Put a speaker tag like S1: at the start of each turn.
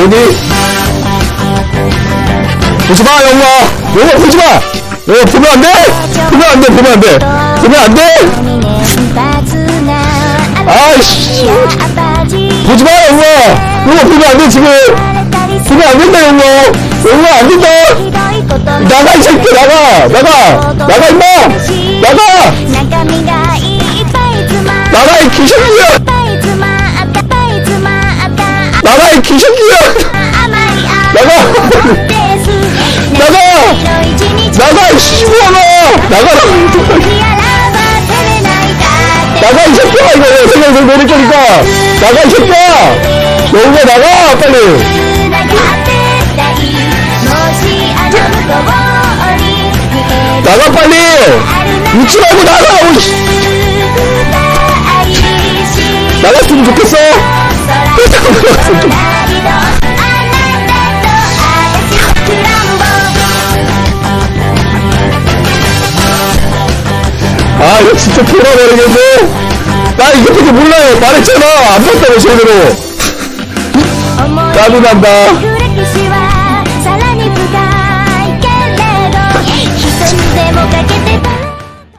S1: 나오니? 보지마 영화. 영화 보지마. 영화 보면 안 돼? 보면 안 돼 보면 안 돼. 보면 안 돼? 아이씨. 보지마 영화. 영화 보면 안 돼 지금. 보면 안 된다 영화. 영화 안 된다. 나가 이 새끼 나가. 나가. 나가 임마. 나가. 나가 이 귀신이 야! 나가! 나가! 나가 씨발아 나가라! 나가! 이 새끼야! 이거 왜 생각을 내릴 거니까! 나가 이 새끼야! 영화 나가 빨리! 나가 빨리! 웃지 말고 나가 나갔으면 좋겠어 진짜 돌아버리겠네. 나 이거 되게 몰라요. 말했잖아. 안 봤다고 제대로. 짜증 난다